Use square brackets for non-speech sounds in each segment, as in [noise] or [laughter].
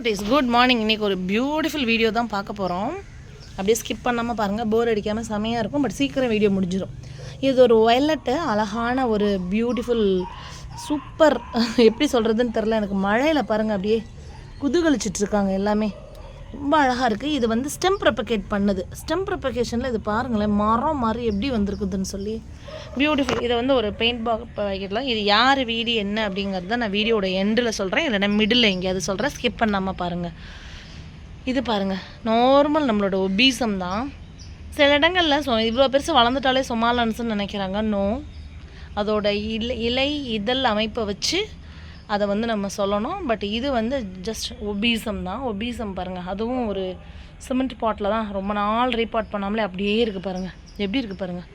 குட்டீஸ் good morning இன்றைக்கி ஒரு பியூட்டிஃபுல் வீடியோ தான் பார்க்க போகிறோம் அப்படியே ஸ்கிப் பண்ணாமல் பாருங்கள் போர் அடிக்காமல் செமையாக இருக்கும் பட் சீக்கிரம் வீடியோ முடிஞ்சிடும் இது ஒரு வயலட்டு அழகான ஒரு பியூட்டிஃபுல் சூப்பர் எப்படி சொல்கிறதுன்னு தெரில எனக்கு மழையில் பாருங்கள் அப்படியே குதுகலிச்சிட்ருக்காங்க எல்லாமே. ரொம்ப அழகாக இருக்குது இது வந்து ஸ்டெம் ப்ரப்பகேட் பண்ணுது. ஸ்டெம் ப்ரப்பகேஷனில் இது பாருங்களேன் மரம் மாதிரி எப்படி வந்திருக்குதுன்னு சொல்லி. பியூட்டிஃபுல் இதை வந்து ஒரு பெயிண்ட் பாக் வைக்கலாம் இது யார் வீடு என்ன அப்படிங்கிறத நான் வீடியோட எண்டில் சொல்கிறேன் இல்லைன்னா மிடில் எங்கேயாவது சொல்கிறேன் ஸ்கிப் பண்ணாமல் பாருங்கள் இது பாருங்கள் நார்மல் நம்மளோட ஒபீசம் தான். சில இடங்களில் சொ இவ்வளோ பெருசு வளர்ந்துட்டாலே சொமாலன்ஸ்னு நினைக்கிறாங்க. நோ அதோட இலை இலை இதழ் அமைப்பை வச்சு அதை வந்து நம்ம சொல்லணும். பட் இது வந்து ஜஸ்ட் ஒபீசம் தான். ஒபீசம் பாருங்கள் அதுவும் ஒரு சிமெண்ட் பாட்டில் தான் ரொம்ப நாள் ரீபாட் பண்ணாமலே அப்படியே இருக்குது பாருங்கள் எப்படி இருக்குது பாருங்கள்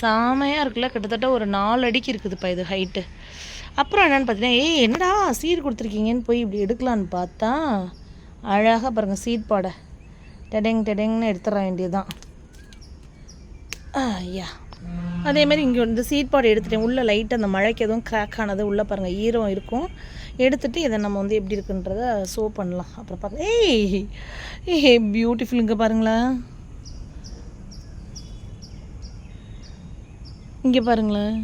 செமையாக இருக்குல்ல. கிட்டத்தட்ட ஒரு நாலு அடிக்கு இருக்குதுப்பா இது ஹைட்டு அப்புறம் என்னென்னு பார்த்தீங்கன்னா ஏய் என்னடா சீர் கொடுத்துருக்கீங்கன்னு போய் இப்படி எடுக்கலான்னு பார்த்தா அழகாக பாருங்கள் சீட் பாடை டெடெங் டெடெங்னு எடுத்துட வேண்டியதுதான். ஐயா. அதேமாதிரி இங்கே இந்த சீட் பாடு எடுத்துட்டேன். உள்ளே லைட்டாக அந்த மழைக்கு எதுவும் கிராக் ஆனது உள்ளே பாருங்கள் ஈரம் இருக்கும். எடுத்துட்டு இதை நம்ம வந்து எப்படி இருக்குன்றத ஷோ பண்ணலாம். அப்புறம் பார்க்க ஏய் ஏய் பியூட்டிஃபுல் இங்கே பாருங்களேன் இங்கே பாருங்களேன்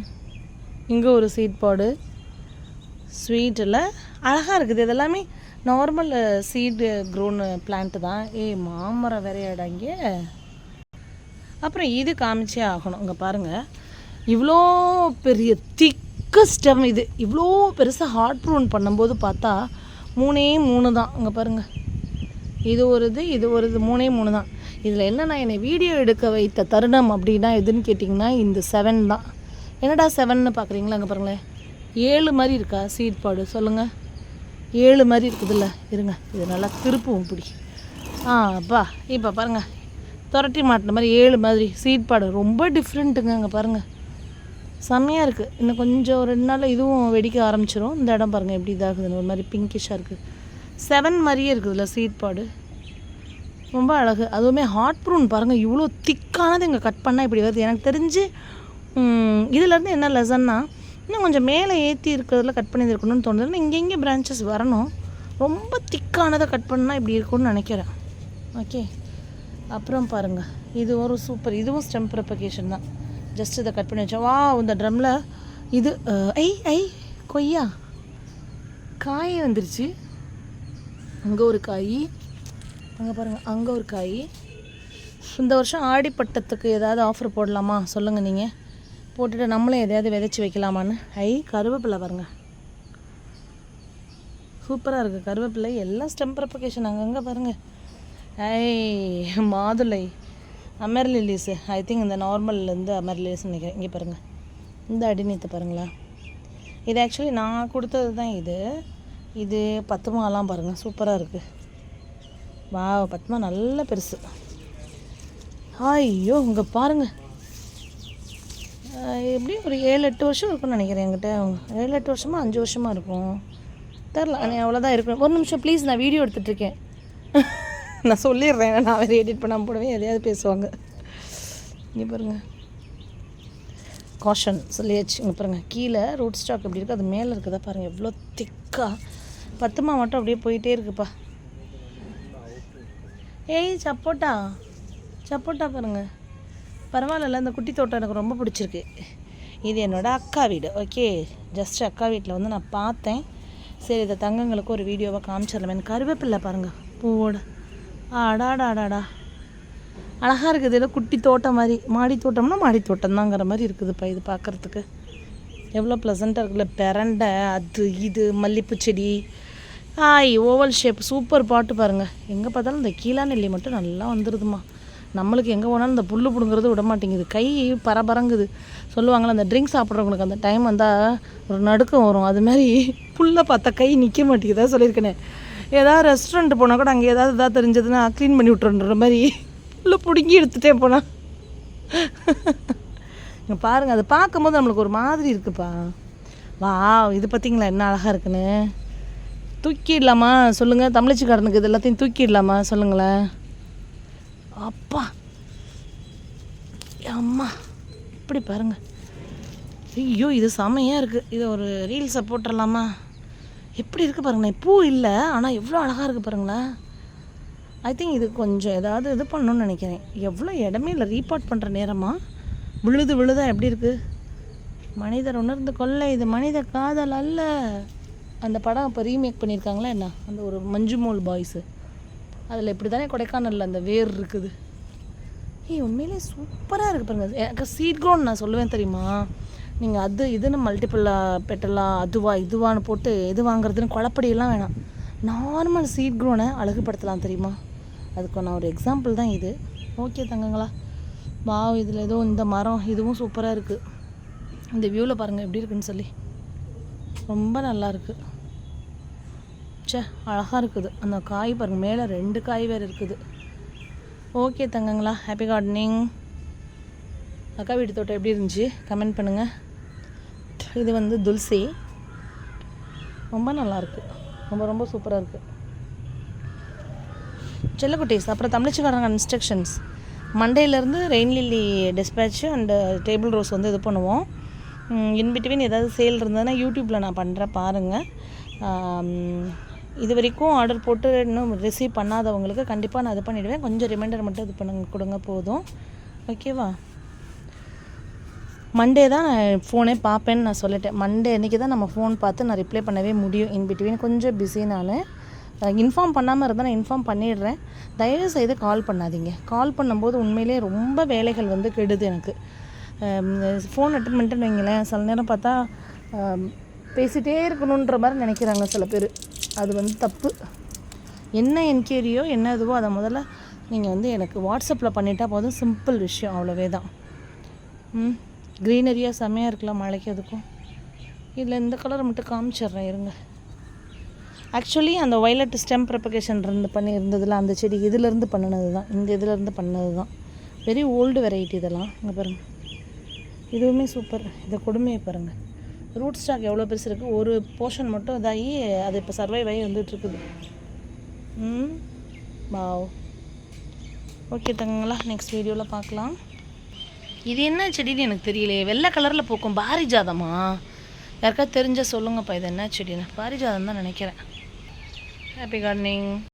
இங்கே ஒரு சீட் பாடு ஸ்வீட்டில் அழகாக இருக்குது. இதெல்லாமே நார்மல் சீடு க்ரோன் பிளான்ட்டு தான். ஏய் மாமரம் வேறையாடா இங்கே. அப்புறம் இது காமிச்சே ஆகணும். இங்கே பாருங்கள் இவ்வளோ பெரிய திக்க ஸ்டெம் இது. இவ்வளோ பெருசாக ஹார்ட் ப்ரூன் பண்ணும்போது பார்த்தா மூணே மூணு தான். இங்கே பாருங்கள் இது ஒரு இது இது ஒரு இது மூணே மூணு தான். இதில் என்ன நான் என்னை வீடியோ எடுக்க வைத்த தருணம் அப்படின்னா எதுன்னு கேட்டிங்கன்னா இந்த செவன் தான். என்னடா செவன்னு பார்க்குறீங்களா? அங்கே பாருங்களேன். ஏழு மாதிரி இருக்கா? சீட் பாடு சொல்லுங்கள் ஏழு மாதிரி இருக்குதுல்ல. இருங்க. இது நல்லா திருப்பும் இப்படி ஆ அப்பா இப்போ பாருங்கள் துரட்டி மாட்டின மாதிரி ஏழு மாதிரி. சீட் பாடு. ரொம்ப டிஃப்ரெண்ட்டுங்க அங்கே பாருங்கள் செம்மையாக இருக்குது இன்னும் கொஞ்சம் ரெண்டு நாளில் இதுவும் வெடிக்க ஆரம்பிச்சிடும் இந்த இடம் பாருங்கள் எப்படி இதாகுதுன்னு. ஒரு மாதிரி பிங்கிஷாக இருக்குது செவன் மாதிரியே இருக்குதுல்ல சீட் பாடு. ரொம்ப அழகு. அதுவுமே ஹாட் ப்ரூன் பாருங்கள் இவ்வளோ திக்கானது இங்கே கட் பண்ணால் இப்படி வருது. எனக்கு தெரிஞ்சு இதுலேருந்து என்ன லெசன்னா இன்னும் கொஞ்சம் மேலே ஏற்றி இருக்கிறதுல கட் பண்ணி இருக்கணும்னு தோணுது இங்கே இங்கே பிரான்ச்சஸ் வரணும். ரொம்ப திக்கானதை கட் பண்ணால் இப்படி இருக்கும்னு நினைக்கிறேன். ஓகே அப்புறம் பாருங்கள் இது ஒரு சூப்பர் இதுவும் ஸ்டெம் ப்ரப்பகேஷன் தான். ஜஸ்ட் இதை கட் பண்ணி வச்சோம். வா இந்த ட்ரம்மில் இது ஐ ஐ கொய்யா. காய் வந்துருச்சு. அங்கே ஒரு காய். அங்கே பாருங்கள் அங்கே ஒரு காய். இந்த வருஷம் ஆடிப்பட்டத்துக்கு ஏதாவது ஆஃபர் போடலாமா? சொல்லுங்கள் நீங்கள் போட்டுட்டு நம்மளே எதையாவது விதைச்சி வைக்கலாமான்னு. ஐ கருவேப்பிலை பாருங்கள் சூப்பராக இருக்குது கருவேப்பிலை எல்லாம் ஸ்டெம் ப்ரப்பகேஷன் அங்கங்கே பாருங்கள் ஐ [laughs] மாதுளை. அமர் ஐ திங்க் இந்த நார்மல்லேருந்து அமர் நினைக்கிறேன். இங்கே பாருங்கள் இந்த அடிநீத்து பாருங்களா. இது ஆக்சுவலி நான் கொடுத்தது தான் இது. இது பத்துமாலாம் பாருங்கள் சூப்பராக இருக்குது வா பத்துமா நல்ல பெருசு. ஐயோ இங்கே பாருங்கள் எப்படியும் ஒரு ஏழு எட்டு வருஷம் இருக்கும்னு நினைக்கிறேன் என்கிட்ட. ஏழு எட்டு வருஷமாக அஞ்சு வருஷமாக இருக்கும். தெரில அவ்வளோதான் இருக்கும் ஒரு நிமிஷம் ப்ளீஸ் நான் வீடியோ எடுத்துகிட்ருக்கேன் [laughs] நான் சொல்லிடுறேன். நான் வேறு எடிட் பண்ணாமல் போடவே எதையாவது பேசுவாங்க. இங்கே பாருங்கள் காஷன் சொல்லியாச்சு. இங்கே பாருங்கள் கீழே ரூட் ஸ்டாக் எப்படி இருக்குது அது மேலே இருக்குதா பாருங்கள் எவ்வளோ திக்காக பத்துமா மட்டும் அப்படியே போயிட்டே இருக்குப்பா. ஏய் சப்போட்டா. சப்போட்டா பாருங்கள் பரவாயில்ல இந்த குட்டி தோட்டம் எனக்கு ரொம்ப பிடிச்சிருக்கு. இது என்னோட அக்கா வீடு. ஓகே. ஜஸ்ட் அக்கா வீட்டில் வந்து நான் பார்த்தேன். சரி இதை தங்கங்களுக்கு ஒரு வீடியோவாக காமிச்சிடலாமே எனக்கு கருவேப்பில்லை பாருங்கள் பூவோட. ஆடாடா அழகாக இருக்குது. ஏதோ குட்டி தோட்டம் மாதிரி. மாடி தோட்டம்னா மாடி தோட்டம் தாங்கிற மாதிரி இருக்குதுப்பா இது பார்க்குறதுக்கு எவ்வளோ ப்ளசண்ட்டாக இருக்குல்ல. பெரண்டை அது இது மல்லிப்பூ செடி. ஆய் ஓவல் ஷேப் சூப்பர் பாட்டு பாருங்கள் எங்கே பார்த்தாலும் இந்த கீழா நெல்லி மட்டும் நல்லா வந்துடுதுமா நம்மளுக்கு எங்கே போனாலும் இந்த புல் பிடுங்குறது விட மாட்டேங்குது. கை பரபரங்குது. சொல்லுவாங்களே அந்த ட்ரிங்க் சாப்பிட்றவங்களுக்கு அந்த டைம் வந்தால் ஒரு நடுக்கம் வரும். அது மாதிரி புல்லை பார்த்தா கை நிற்க மாட்டேங்குதா. சொல்லியிருக்கேனே. ஏதாவது ரெஸ்டாரண்ட் போனால் கூட அங்கே ஏதாவது இதாக தெரிஞ்சதுன்னா க்ளீன் பண்ணி விட்டுறன்ற மாதிரி புல்லை பிடுங்கி எடுத்துகிட்டே போனால் இங்கே பாருங்கள் அதை பார்க்கும்போது நம்மளுக்கு ஒரு மாதிரி இருக்குப்பா. வா இது பார்த்திங்களா என்ன அழகாக இருக்குன்னு? தூக்கிடலாமா? சொல்லுங்கள் தமிழச்சிக்காரனுக்கு இது எல்லாத்தையும் தூக்கிடலாமா? சொல்லுங்களேன். அப்பா. அம்மா. இப்படி பாருங்கள் ஐயோ இது செமையாக இருக்குது இது ஒரு ரீல்ஸை போட்டுடலாமா? எப்படி இருக்குது பாருங்களேன். பூ இல்லை ஆனால் எவ்வளோ அழகாக இருக்குது பாருங்களேன். ஐ திங்க் இது கொஞ்சம் ஏதாவது இது பண்ணணும்னு நினைக்கிறேன். எவ்வளோ இடமே இல்லை ரீபார்ட் பண்ணுற நேரமாக விழுது விழுதா எப்படி இருக்குது மனிதர் உணர்ந்து கொள்ள இது மனித காதல் அல்ல. அந்த படம் இப்போ ரீமேக் பண்ணியிருக்காங்களா என்ன? அந்த ஒரு மஞ்சுமோல் பாய்ஸு அதில் இப்படி தானே கொடைக்கானலில் அந்த வேர் இருக்குது. ஏய் உண்மையிலே சூப்பராக இருக்குது பாருங்க. எனக்கு சீட் க்ரௌண்ட் நான் சொல்லுவேன் தெரியுமா? நீங்கள் அது இதுன்னு மல்டிப்புளாக பெட்டலாக அதுவா இதுவான்னு போட்டு எது வாங்குறதுன்னு குழப்படியெல்லாம் வேணாம். நார்மல் சீட் க்ரோனை அழகுபடுத்தலாம் தெரியுமா? அதுக்கு நான் ஒரு எக்ஸாம்பிள் தான் இது. ஓகே தங்கங்களா. வா இதில் ஏதோ இந்த மரம் இதுவும் சூப்பராக இருக்குது இந்த வியூவில் பாருங்கள் எப்படி இருக்குன்னு சொல்லி. ரொம்ப நல்லா இருக்குது ச்சே அழகாக இருக்குது. அந்த காய் பாருங்கள் மேலே ரெண்டு காய் வேறு இருக்குது. ஓகே தங்கங்களா ஹாப்பி கார்டனிங் அக்கா வீட்டு தோட்டம் எப்படி இருந்துச்சு? கமெண்ட் பண்ணுங்கள் இது வந்து துல்சி. ரொம்ப நல்லாயிருக்கு ரொம்ப ரொம்ப சூப்பராக இருக்குது செல்லக்குட்டீஸ் அப்புறம் தமிழ்ச்சிக்காரங்க instructions மண்டேலேருந்து rain lily dispatch and table rose வந்து இது பண்ணுவோம். இன்பிட்வீன் ஏதாவது சேல் இருந்ததுன்னா யூடியூப்பில் நான் பண்ணுறேன் பாருங்கள் இது வரைக்கும் ஆர்டர் போட்டு இன்னும் ரிசீவ் பண்ணாதவங்களுக்கு கண்டிப்பாக நான் இது பண்ணிவிடுவேன் கொஞ்சம் ரிமைண்டர் மட்டும் இது பண்ணுங்க கொடுங்க போதும். ஓகேவா மண்டே தான் நான் ஃபோனே பார்ப்பேன்னு நான் சொல்லிட்டேன். மண்டே அன்றைக்கி தான் நம்ம ஃபோன் பார்த்து நான் ரிப்ளை பண்ணவே முடியும் இன் பிட்வீன் கொஞ்சம் பிஸினால நான் இன்ஃபார்ம் பண்ணாமல் இருந்தால் நான் இன்ஃபார்ம் பண்ணிடுறேன். தயவு செய்து கால் பண்ணாதீங்க. கால் பண்ணும்போது உண்மையிலேயே ரொம்ப வேலைகள் வந்து கெடுது எனக்கு. ஃபோன் அட்டன் பண்ணிட்டுன்னு வைங்களேன். சில நேரம் பார்த்தா பேசிகிட்டே இருக்கணுன்ற மாதிரி நினைக்கிறாங்க சில பேர். அது வந்து தப்பு. என்ன என்கொயரியோ என்ன இதுவோ அதை முதல்ல நீங்கள் வந்து எனக்கு வாட்ஸ்அப்பில் பண்ணிட்டா போதும். சிம்பிள் விஷயம். அவ்வளோவே தான். ம். க்ரீனரியாக செம்மையாக இருக்கலாம் மழைக்கு அதுக்கும். இதில் இந்த கலரை மட்டும் காமிச்சிடுறேன் இருங்க. ஆக்சுவலி அந்த வயலட் ஸ்டெம் ப்ரப்பகேஷன் இருந்து பண்ணி இருந்ததில் அந்த செடி இதிலேருந்து பண்ணினது தான் இந்த இதிலேருந்து பண்ணது தான் வெரி ஓல்டு வெரைட்டி இதெல்லாம். இங்கே பாருங்கள் இதுவுமே சூப்பர் இதை கொடுமையை பாருங்கள் ரூட் ஸ்டாக் எவ்வளோ பெருசு இருக்குது ஒரு போர்ஷன் மட்டும் இதாகி அது இப்போ சர்வைவ் ஆகி வந்துட்டுருக்குது. ம்? வாவ் ஓகே தங்கங்களா நெக்ஸ்ட் வீடியோவில் பார்க்கலாம். இது என்ன செடின்னு எனக்கு தெரியலையே. வெள்ளை கலரில் பூக்கும் பாரிஜாதமா? யாருக்கா தெரிஞ்சால் சொல்லுங்கப்பா இது என்ன செடின்னு. பாரிஜாதம் தான் நினைக்கிறேன். Happy gardening